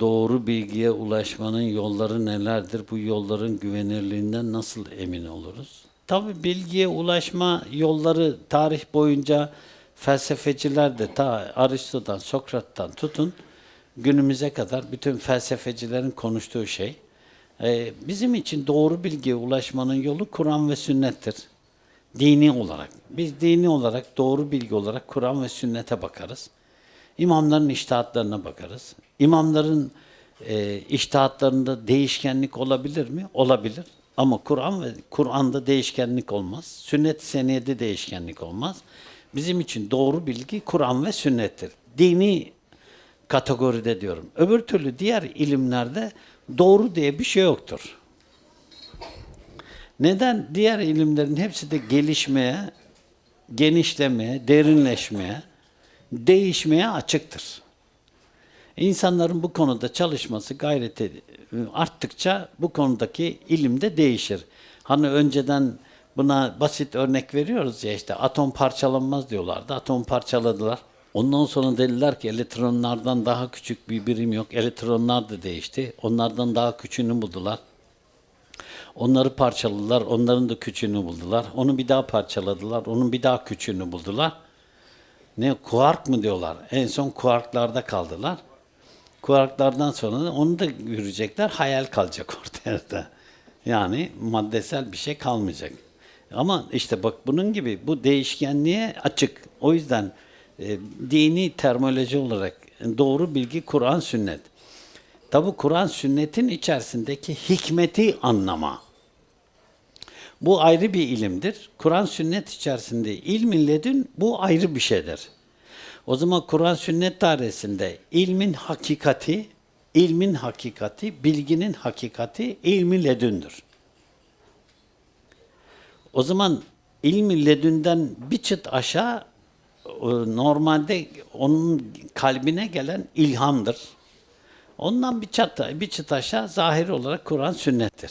doğru bilgiye ulaşmanın yolları nelerdir? Bu yolların güvenirliğinden nasıl emin oluruz? Tabii bilgiye ulaşma yolları tarih boyunca felsefeciler de ta Aristo'dan, Sokrat'tan tutun günümüze kadar bütün felsefecilerin konuştuğu şey. Ee, bizim için doğru bilgiye ulaşmanın yolu Kur'an ve sünnettir. Dini olarak. Biz dini olarak, doğru bilgi olarak Kur'an ve sünnete bakarız. İmamların iştahatlarına bakarız. İmamların e, iştahatlarında değişkenlik olabilir mi? Olabilir. Ama Kur'an ve Kur'an'da değişkenlik olmaz. Sünnet-i seniyede değişkenlik olmaz. Bizim için doğru bilgi Kur'an ve sünnettir. Dini kategoride diyorum. Öbür türlü diğer ilimlerde doğru diye bir şey yoktur. Neden? Diğer ilimlerin hepsi de gelişmeye, genişlemeye, derinleşmeye, değişmeye açıktır. İnsanların bu konuda çalışması, gayreti arttıkça bu konudaki ilim de değişir. Hani önceden buna basit örnek veriyoruz ya işte atom parçalanmaz diyorlardı. Atom parçaladılar. Ondan sonra dediler ki elektronlardan daha küçük bir birim yok. Elektronlar da değişti. Onlardan daha küçüğünü buldular. Onları parçaladılar, onların da küçüğünü buldular. Onu bir daha parçaladılar, onun bir daha küçüğünü buldular. Ne kuark mı diyorlar? En son kuarklarda kaldılar. Kuarklardan sonra onu da görecekler, hayal kalacak ortaya. Yani maddesel bir şey kalmayacak. Ama işte bak bunun gibi bu değişkenliğe açık. O yüzden e, dini terminoloji olarak doğru bilgi Kur'an sünnet. Tabi Kur'an sünnetin içerisindeki hikmeti anlama. Bu ayrı bir ilimdir. Kur'an sünnet içerisinde ilmin ledün bu ayrı bir şeydir. O zaman Kur'an sünnet dairesinde ilmin hakikati, ilmin hakikati, bilginin hakikati ilmin ledündür. O zaman ilmi ledünden bir çıt aşağı e, normalde onun kalbine gelen ilhamdır. Ondan bir çat, bir çıt aşağı zahir olarak Kur'an sünnettir.